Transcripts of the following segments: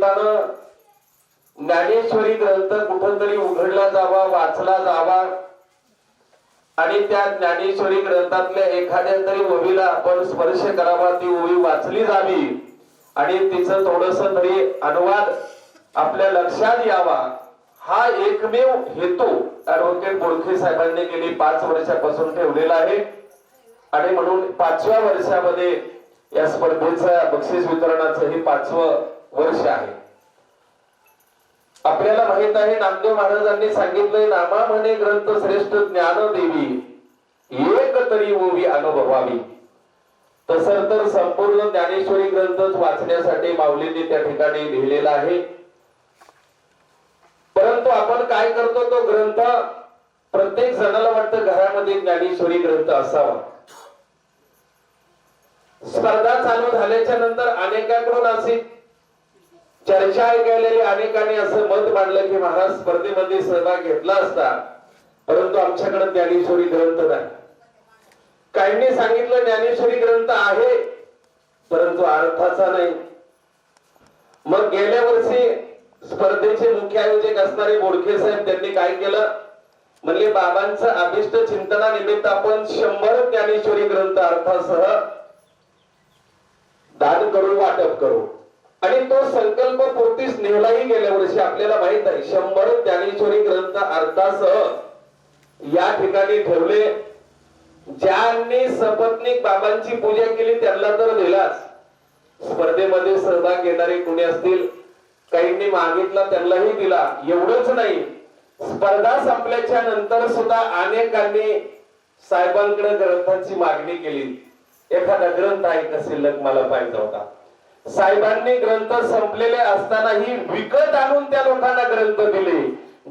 निमित्तानं ज्ञानेश्वरी ग्रंथ कुठंतरी उघडला जावा वाचला जावा. आणि त्या ज्ञानेश्वरी ग्रंथातल्या एखाद्या तरी ओवीला आपण स्पर्श करावा ती ओवी वाचली जावी. आणि तिचं थोडस तरी अनुवाद आपल्या लक्षात यावा. हा एकमेव हेतू ऍडव्होकेट बोडखे साहेबांनी गेली पाच वर्षापासून ठेवलेला आहे. आणि म्हणून पाचव्या वर्षामध्ये या स्पर्धेचं बक्षीस वितरणाचं हे पाचवं वर्ष आहे. आपल्याला माहीत आहे नामदेव महाराजांनी सांगितलंय नामा म्हणे ग्रंथ श्रेष्ठ ज्ञान देवी एक तरी ओवी अनुभवावी. तस तर संपूर्ण ज्ञानेश्वरी ग्रंथच वाचण्यासाठी माऊलींनी त्या ठिकाणी लिहिलेला आहे. परंतु आपण काय करतो तो ग्रंथ प्रत्येक जणाला वाटतं घरामध्ये ज्ञानेश्वरी ग्रंथ असावा. स्पर्धा चालू झाल्याच्यानंतर अनेकांकडून अशी चर्चा ऐकलेली अनेकांनी असं मत मांडलं की महाराज स्पर्धेमध्ये सहभाग घेतला असता परंतु आमच्याकडे ज्ञानेश्वरी ग्रंथ नाही. काहींनी सांगितलं ज्ञानेश्वरी ग्रंथ आहे परंतु अर्थाचा नाही. मग गेल्या वर्षी स्पर्धेचे मुख्य आयोजक असणारे बोडखे साहेब त्यांनी काय केलं? म्हणले बाबांचं अभिष्ट चिंतनानिमित्त आपण शंभर ज्ञानेश्वरी ग्रंथ अर्थासह दान करू वाटप करू. आणि तो संकल्प पूर्तीस नेहलाही गेल्या वर्षी आपल्याला माहीत आहे. शंभर ज्ञानेश्वरी ग्रंथ अर्थासह या ठिकाणी ठेवले. ज्यांनी सपत्नीक बाबांची पूजा केली त्यांना तर दिलाच. स्पर्धेमध्ये सहभाग घेणारे कोणी असतील? काहींनी मागितला त्यांनाही दिला. एवढंच नाही. स्पर्धा संपल्याच्या नंतर सुद्धा अनेकांनी साहेबांकडे ग्रंथांची मागणी केली. एखादा ग्रंथ आहे का शिल्लक मला पाहिजे होता. साहेबांनी ग्रंथ संपलेले असतानाही विकत आणून त्या लोकांना ग्रंथ दिले.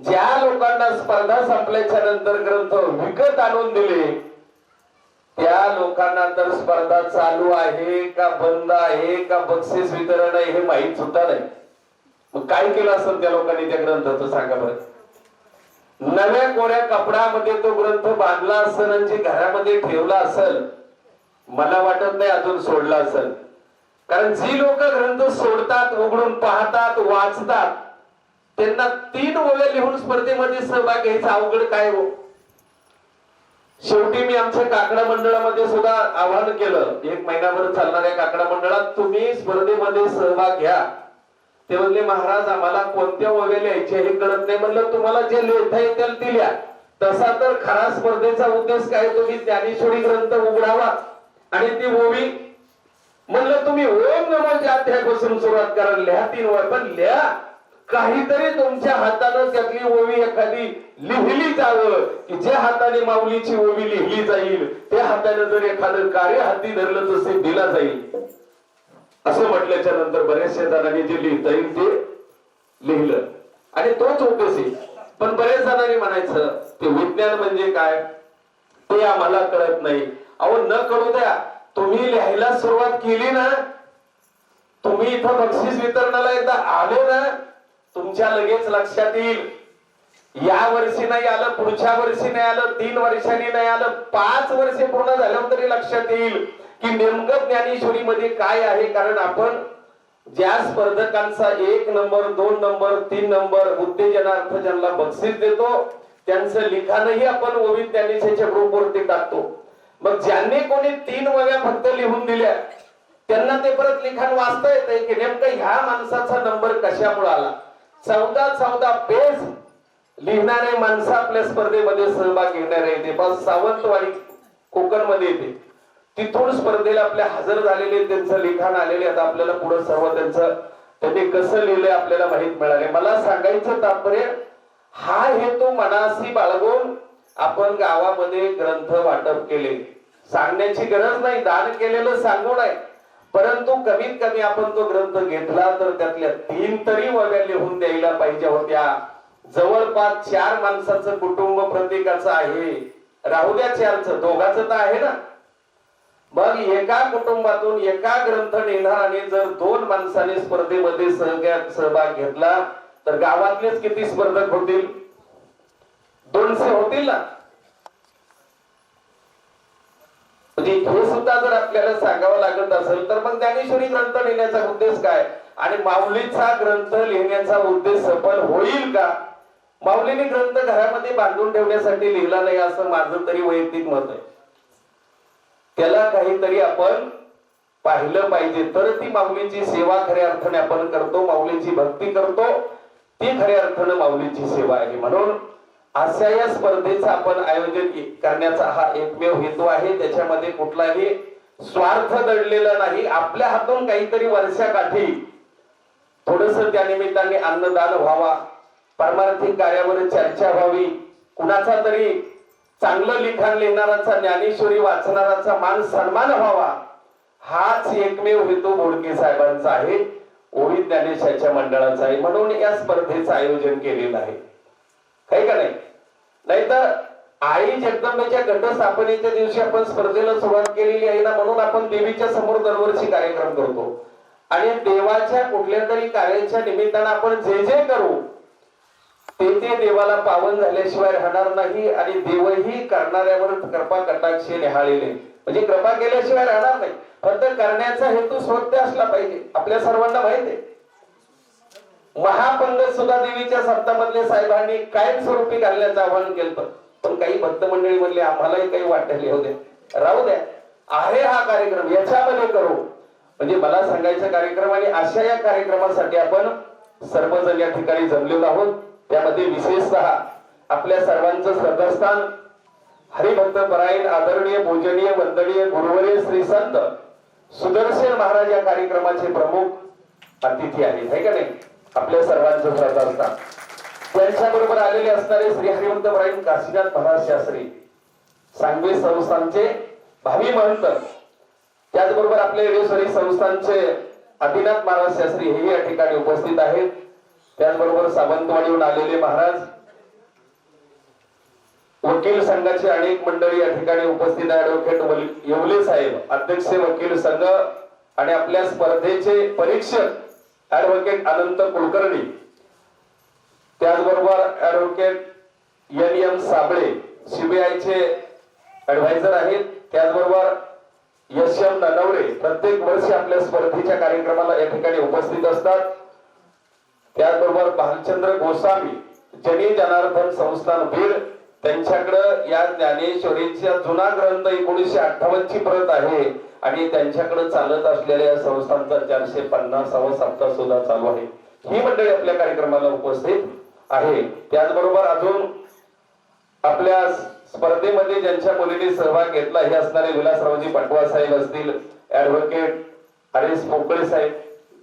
ज्या लोकांना स्पर्धा संपल्याच्या नंतर ग्रंथ विकत आणून दिले त्या लोकांना तर स्पर्धा चालू आहे का बंद आहे का बक्षीस वितरण आहे हे माहीत सुद्धा नाही. मग काय केलं असेल त्या लोकांनी त्या ग्रंथाचं सांगा बरं? नव्या कोऱ्या कपड्यामध्ये तो ग्रंथ बांधला असेल आणि घरामध्ये ठेवला असेल मला वाटत नाही अजून सोडला असेल. कारण जी लोक ग्रंथ सोडतात उघडून पाहतात वाचतात त्यांना तीन ओव्या लिहून स्पर्धेमध्ये सहभाग घ्यायचा अवघड काय हो? शेवटी मी आमच्या काकडा मंडळामध्ये सुद्धा आवाहन केलं एक महिनाभर चालणाऱ्या काकडा मंडळात तुम्ही स्पर्धेमध्ये सहभाग घ्या. ते म्हणले महाराज आम्हाला कोणत्या ओव्या लिहायचे हे कळत नाही. म्हणलं तुम्हाला जे लिहिता येतील ते लिहा. तसा तर खरा स्पर्धेचा उद्देश काय? तुम्ही ज्ञानेश्वरी ग्रंथ उघडावा आणि ती ओवी म्हणलं तुम्ही ओम नमोच्या अध्यायापासून सुरुवात करा लिहा तीन वय पण लिहा. काहीतरी तुमच्या हातानं त्यातली ओवी एखादी लिहिली जावं की ज्या हाताने माऊलीची ओवी लिहिली जाईल त्या हाताने जर एखादं कार्य हाती धरलं तसे दिला जाईल. असं म्हटल्याच्या नंतर बऱ्याचशा जणांनी जे लिहिता येईल ते लिहिलं. आणि तोच उद्देश आहे. पण बरेच जणांनी म्हणायचं ते विज्ञान म्हणजे काय? ते आम्हाला कळत नाही. अहो न कळू द्या. तुम्ही लिहायला सुरुवात केली ना तुम्ही इथं बक्षीस वितरणाला एकदा आले ना तुमच्या लगेच लक्षात येईल. या वर्षी नाही आलं पुढच्या वर्षी नाही आलं तीन वर्षांनी नाही आलं पाच वर्षे पूर्ण झाल्यावर तरी लक्षात येईल की नेमकं ज्ञानेश्वरी मध्ये काय आहे. कारण आपण ज्या स्पर्धकांचा एक नंबर दोन नंबर तीन नंबर उत्तेजनार्थ ज्यांना बक्षीस देतो त्यांचं लिखाणही आपण ओवित ज्ञानेश्वरीच्या ग्रुपवरती टाकतो. मग ज्यांनी कोणी तीन वव्या फक्त लिहून दिल्या त्यांना ते परत लिखाण वाचता येते की नेमकं ह्या माणसाचा नंबर कशामुळे आला? चौदा चौदा पेज लिहिणारे माणसं आपल्या स्पर्धेमध्ये सहभाग घेणारे येते. बस सावंतवाडी कोकणमध्ये येते. तिथून स्पर्धेला आपल्या हजर झालेले त्यांचं लिखाण आलेले आता आपल्याला पुढे सर्व त्यांचं त्यांनी कसं लिहिलंय आपल्याला माहीत मिळाले मला सांगायचं तात्पर्य हा हेतू मनासी बाळगून आपण गावामध्ये ग्रंथ वाटप केले. सांगण्याची गरज नाही दान केलेलं सांगू नये परंतु कमीत कमी आपण तो ग्रंथ घेतला तर त्यातल्या तीन तरी वव्या लिहून द्यायला पाहिजे होत्या. जवळपास चार माणसाचं कुटुंब प्रत्येकाचं आहे. राहू द्या चारच दोघाच तर आहे ना? मग एका कुटुंबातून एका ग्रंथ नेणार आणि जर दोन माणसाने स्पर्धेमध्ये सहभाग घेतला तर गावातलेच किती स्पर्धक होतील? दोनशे होतील ना? म्हणजे हे सुद्धा जर आपल्याला सांगावं लागत असेल तर मग ज्ञानेश्वरी ग्रंथ लिहिण्याचा उद्देश काय? आणि माऊलीचा ग्रंथ लिहिण्याचा उद्देश सफल होईल का? माऊलीने ग्रंथ घरामध्ये बांधून ठेवण्यासाठी लिहिला नाही असं माझं तरी वैयक्तिक मत आहे. त्याला काहीतरी आपण पाहिलं पाहिजे. तर ती माऊलीची सेवा खऱ्या अर्थाने आपण करतो माऊलीची भक्ती करतो. ती खऱ्या अर्थानं माऊलीची सेवा आहे म्हणून अशा या स्पर्धेचं आपण आयोजन करण्याचा हा एकमेव हेतू आहे. त्याच्यामध्ये कुठलाही स्वार्थ दडलेला नाही. आपल्या हातून काहीतरी वर्षाकाठी थोडस त्या निमित्ताने अन्नदान व्हावा. पारमार्थिक कार्यावर चर्चा व्हावी. कुणाचा तरी चांगलं लिखाण लिहिणाराचा ज्ञानेश्वरी वाचणाराचा मान सन्मान व्हावा. हाच एकमेव हेतू बोडके साहेबांचा आहे. ओळी ज्ञानेशाच्या मंडळाचा आहे. म्हणून या स्पर्धेचं आयोजन केलेलं आहे. काही का नाही? नाहीतर आई जगदंबेच्या घटस्थापनेच्या दिवशी आपण स्पर्धेला सुरुवात केलेली आहे ना म्हणून आपण देवीच्या समोर दरवर्षी कार्यक्रम करतो. आणि देवाच्या कुठल्या तरी कार्याच्या निमित्तानं आपण जे जे करू ते ते देवाला पावन झाल्याशिवाय राहणार नाही आणि देवही करणाऱ्यावर कृपा कटाक्षे निहाळलेले म्हणजे कृपा केल्याशिवाय राहणार नाही. फक्त करण्याचा हेतू स्वतः असला पाहिजे. आपल्या सर्वांना माहिती आहे. महापंग सुद्धा देवीच्या सप्तामधले साहेबांनी कायमस्वरूपी घालण्याचं आवाहन केलं पण काही भक्त मंडळी म्हणले आम्हालाही काही वाटले होते राहू द्या आहे हा कार्यक्रम. याच्यामध्ये करू. म्हणजे मला सांगायचा कार्यक्रम आणि अशा या कार्यक्रमासाठी आपण सर्वजण या ठिकाणी जमलेलो आहोत. त्यामध्ये विशेषतः आपल्या सर्वांचं श्रद्धास्थान हरिभक्त परायण आदरणीय पूजनीय वंदनीय गुरुवर्य श्री संत सुदर्शन महाराज या कार्यक्रमाचे प्रमुख अतिथी आहेत. आहे का नाही? आपल्या सर्वांचं श्रद्धास्थान त्यांच्या बरोबर आलेले असणारे श्री हरिवंत परायण काशीनाथ महाराज शास्त्री सांगवी संस्थानचे भावी महंत त्याचबरोबर आपले रेडेश्वरी संस्थांचे आदिनाथ महाराज शास्त्री हे या ठिकाणी उपस्थित आहेत. त्याचबरोबर सावंतवाडीहून आलेले महाराज वकील संघाचे अनेक मंडळी या ठिकाणी उपस्थित आहे ऍडव्होकेट येवले साहेब अध्यक्ष वकील संघ आणि आपल्या स्पर्धेचे परीक्षक ऍडव्होकेट अनंत कुलकर्णी त्याचबरोबर ऍडव्होकेट एन एम साबळे सीबीआयचे ऍडवायझर आहेत. त्याचबरोबर यश एम ननवरे प्रत्येक वर्षी आपल्या स्पर्धेच्या कार्यक्रमाला या ठिकाणी उपस्थित असतात. त्याचबरोबर भालचंद्र गोस्वामी जनी जनार्दन संस्थान बीड त्यांच्याकडं या ज्ञानेश्वरीचा जुना ग्रंथ एकोणीसशे अठ्ठावन्न ची प्रत आहे. आणि त्यांच्याकडे चालत असलेल्या या संस्थांचा चारशे पन्नासावा सप्ताह सुद्धा चालू आहे. ही मंडळी आपल्या कार्यक्रमाला उपस्थित आहे. त्याचबरोबर अजून आपल्या स्पर्धेमध्ये ज्यांच्या मुलीने सहभाग घेतला हे असणारे विलासरावजी पटवा साहेब असतील ऍडव्होकेट हरीश पोकळे साहेब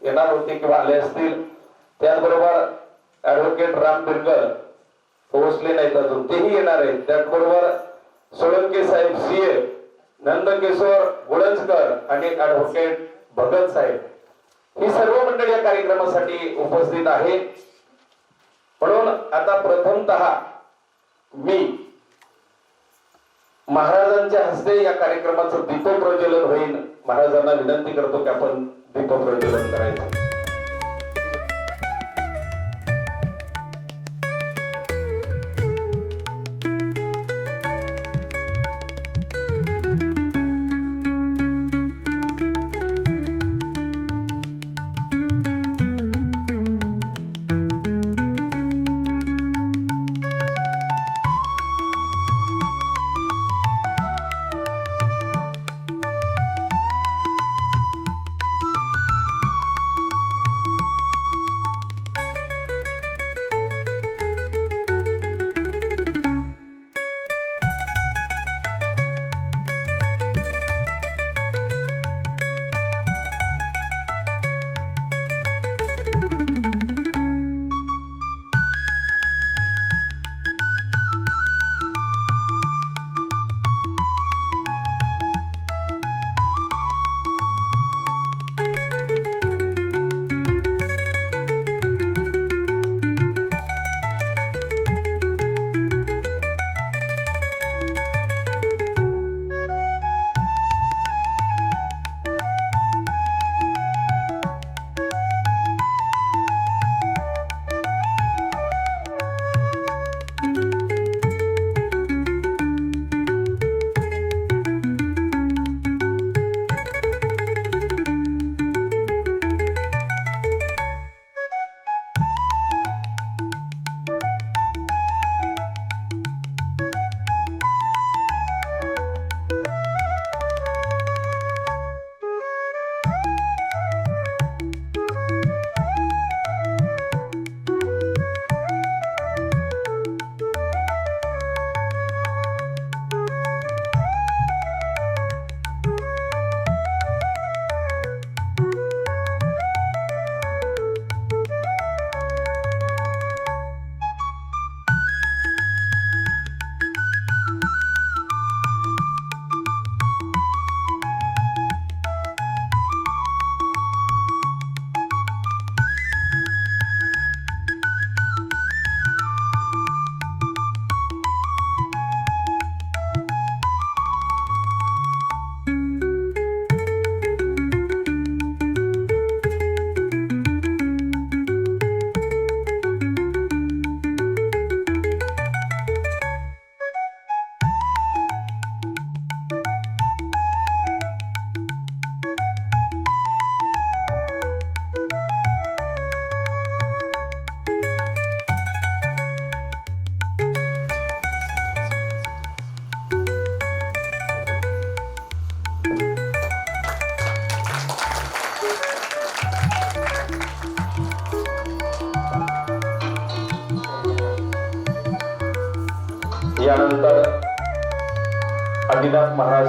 येणार होते किंवा आले असतील. त्याचबरोबर ऍडव्होकेट राम बिरकर पोहोचले नाहीत अजून तेही येणार आहेत. त्याचबरोबर सोळंके साहेब सीए नंदकिशोर गुळजकर आणि ऍडव्होकेट भगत साहेब. ही सर्व मंडळी या कार्यक्रमासाठी उपस्थित आहे म्हणून आता प्रथमतः मी महाराजांच्या हस्ते या कार्यक्रमाचं दीपप्रज्वलन होईल. महाराजांना विनंती करतो की आपण दीपप्रज्वलन करायचं.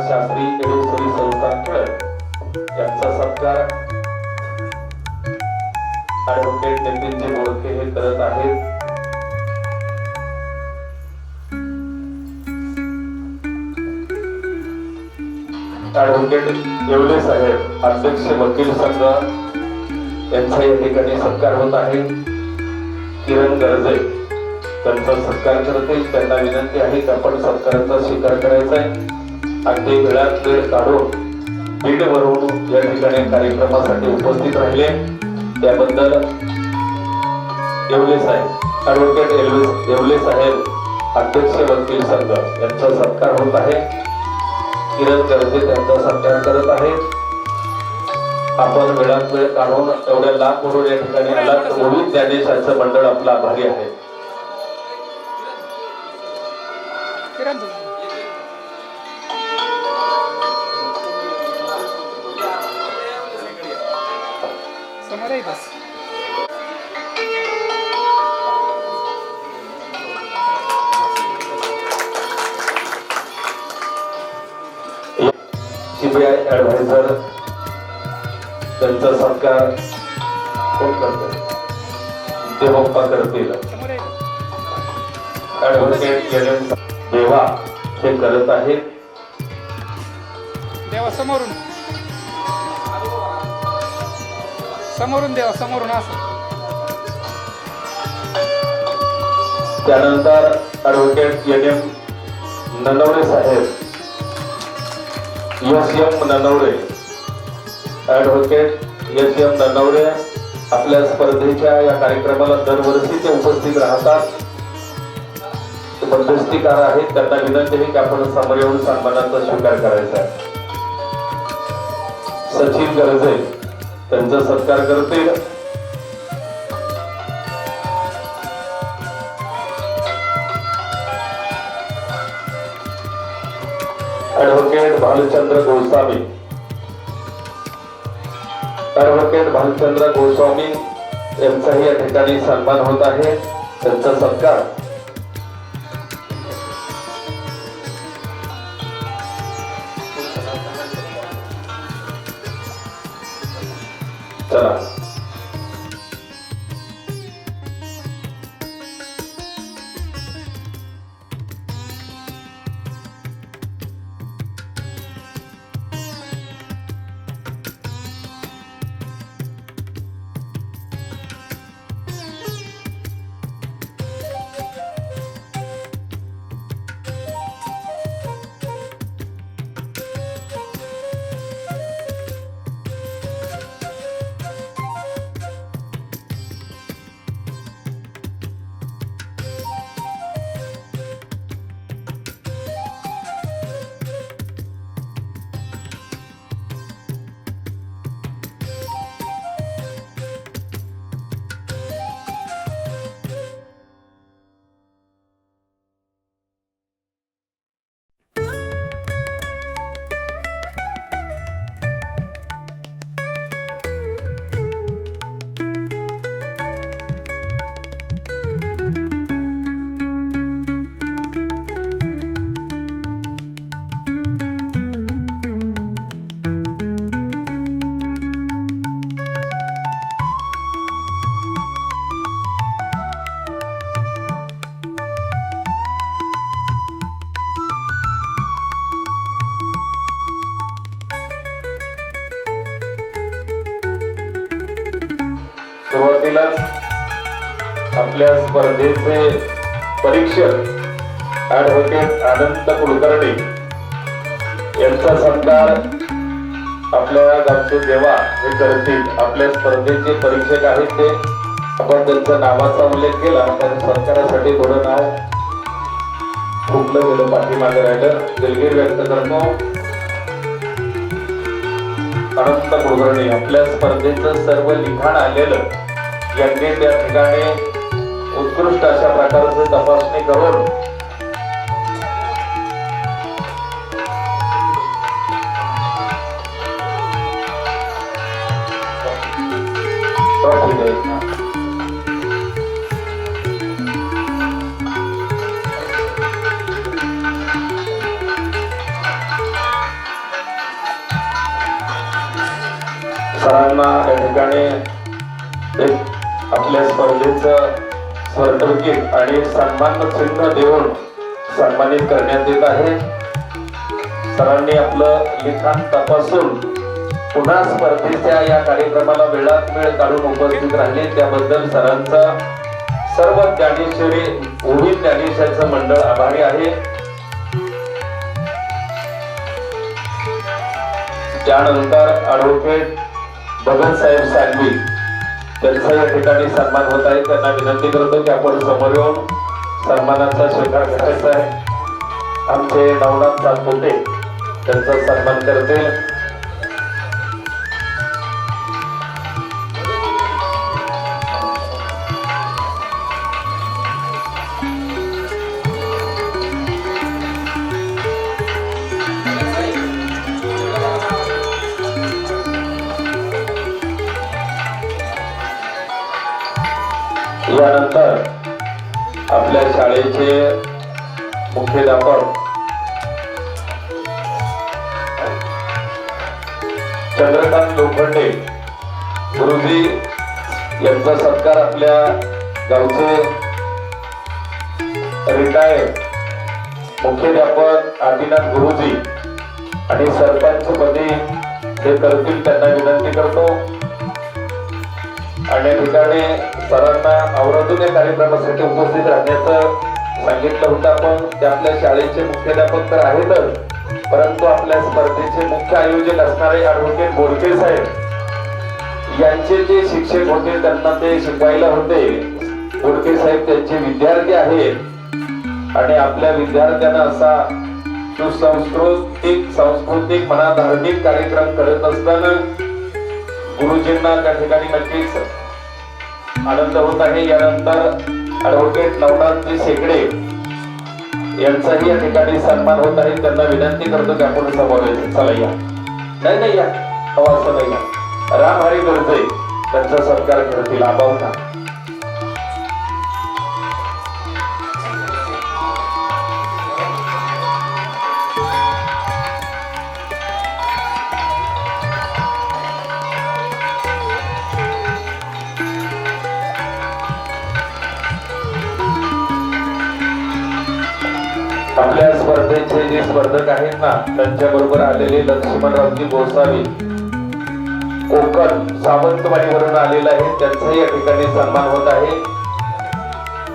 शास्त्री एडेश्वरी संस्थान खेळ. यांचा सत्कार ऍडव्होकेट नितीनजी बोडके हे करत आहेत. ऍडव्होकेट येवले साहेब अध्यक्ष वकील संघ यांचा या ठिकाणी सत्कार होत आहे. किरण गरजे त्यांचा सत्कार करतील त्यांना विनंती आहे की आपण सत्काराचा स्वीकार करायचा आहे. अगदी वेळात वेळ काढून बीड वरून या ठिकाणी कार्यक्रमासाठी उपस्थित राहिले. त्याबद्दल येवले साहेब ऍडव्होकेट येवले येवले साहेब अध्यक्ष वकील संघ यांचा सत्कार होत आहे. किरण गर्जे त्यांचा सत्कार करत आहे. आपण वेळात वेळ काढून एवढ्या लाख म्हणून या ठिकाणी आला गोविंद ज्ञानेशाचं मंडळ आपला आभारी आहे. सीबीआय ऍडव्हायझर त्यांचा सत्कार कोण करते? देवप्पा करतील. ऍडव्होकेट एन देवा हे करत आहेत. देवा समोरून. समोरून देवा समोरून असं. त्यानंतर ऍडव्होकेट एन एम ननवरे साहेब. S M Nanaware advocate S M Nanaware आपल्या स्पर्धेच्या या कार्यक्रमाला दरवर्षी ते उपस्थित राहतात. ते मध्यस्थीकार आहेत त्यांना विनंती आहे की आपण समोर येऊन सन्मानाचा स्वीकार करायचा आहे. सचिन गरजे त्यांचा सत्कार करतील. ऍडव्होकेट भालचंद्र गोस्वामी. ॲडव्होकेट भालचंद्र गोस्वामी यांचाही या ठिकाणी सन्मान होत आहे. त्यांचा सत्कार आपल्या स्पर्धेचे परीक्षक ऍडव्होकेट अनंत कुलकर्णी यांचा सत्कार आपल्या गावचे देवा हे करतील. आपल्या स्पर्धेचे परीक्षक आहेत ते. आपण त्यांचा नावाचा उल्लेख केला. तर सत्कारासाठी थोडं नाव फुटलं गेलं पाठीमागे राहिलं? दिलगीर व्यक्त करतो. अनंत कुलकर्णी आपल्या स्पर्धेचं सर्व लिखाण आलेलं यांनी त्या ठिकाणी उत्कृष्ट अशा प्रकारचे तपासणी करून सरांना या ठिकाणी एक आपल्या स्पर्धेचं सर्टिफिकेट आणि सन्मान चिन्ह देऊन सन्मानित करण्यात येत आहे. सरांनी आपलं लिखाण तपासून पुन्हा स्पर्धेच्या या कार्यक्रमाला वेळात वेळ काढून उपस्थित राहिले. त्याबद्दल सरांचा सर्व ज्ञानेश्वरी ओवी ज्ञानेश्वरचं मंडळ आभारी आहे. त्यानंतर ॲडव्होकेट भगत साहेब सानवी त्यांचा या ठिकाणी सन्मान होत आहे त्यांना विनंती करतो की आपण समोर येऊन सन्मानाचा स्वीकार करायचा आहे. आमचे नवनाथ सातपुते त्यांचा सन्मान करतील. त्यानंतर आपल्या शाळेचे मुख्याध्यापक चंद्रकांत लोखंडे गुरुजी यांचा सत्कार आपल्या गावचे रिटायर्ड मुख्याध्यापक आदिनाथ गुरुजी आणि सरपंच पदी हे करतील त्यांना विनंती करतो. आणि या ठिकाणी सरांना आवर्जून या कार्यक्रमासाठी उपस्थित राहण्याचं सांगितलं होतं आपण. ते आपल्या शाळेचे मुख्याध्यापक तर आहेतच परंतु आपल्या स्पर्धेचे मुख्य आयोजक असणारे ॲडव्होकेट बोडके साहेब यांचे जे शिक्षक होते त्यांना ते शिकवायला होते. बोडके साहेब त्यांचे विद्यार्थी आहेत. आणि आपल्या विद्यार्थ्यांना असा सुसंस्कृतिक सांस्कृतिक म्हणा धार्मिक कार्यक्रम करत असताना गुरुजींना त्या ठिकाणी नक्कीच आनंद होत आहे. यानंतर ऍडव्होकेट नवनाथजी शेकडे यांचाही या ठिकाणी सन्मान होत आहे. त्यांना विनंती करतो की आपण समोर चला या. नाही नाही या. हवा असं नाही या. राम हरी गरजे. त्यांचा सत्कार करतील. आबावता आपल्या स्पर्धेचे जे स्पर्धक आहेत ना त्यांच्या बरोबर आलेले लक्ष्मणरावजी गोसावी कोकण सावंतवाडीवरून आलेला आहे त्यांचाही या ठिकाणी सन्मान होत आहे.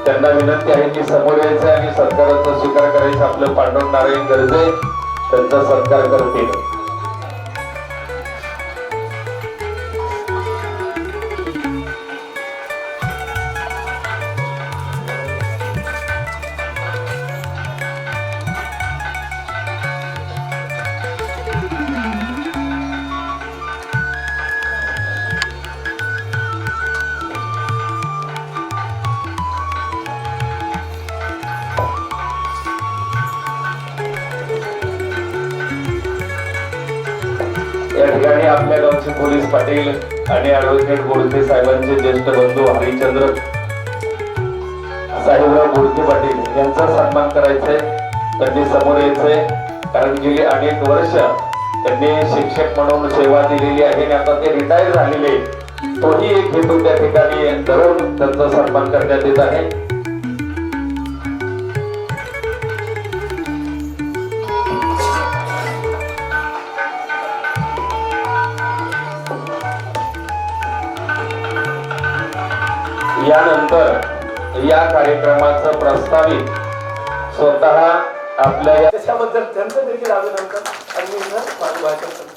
त्यांना विनंती आहे की समोर यायचं आणि सत्काराचा स्वीकार करायचा आपलं पांडव नारायण गरजे त्यांचा सत्कार करतील. या ठिकाणी आपल्या गावचे पोलीस पाटील आणि ऍडव्होकेट बोडके साहेबांचे ज्येष्ठ बंधू हरिचंद्र साहेबराव बोडके पाटील यांचा सन्मान करायचे त्यांनी समोर यायचे कारण गेली अनेक वर्ष त्यांनी शिक्षक म्हणून सेवा दिलेली आहे आणि आता ते रिटायर झालेले तोही एक हेतू त्या ठिकाणी धरून त्यांचा सन्मान करण्यात येत आहे. तर या कार्यक्रमाचं प्रस्तावित स्वतः आपल्या या त्याच्याबद्दल त्यांचं देखील अभिनंदन आणि माझं भाषण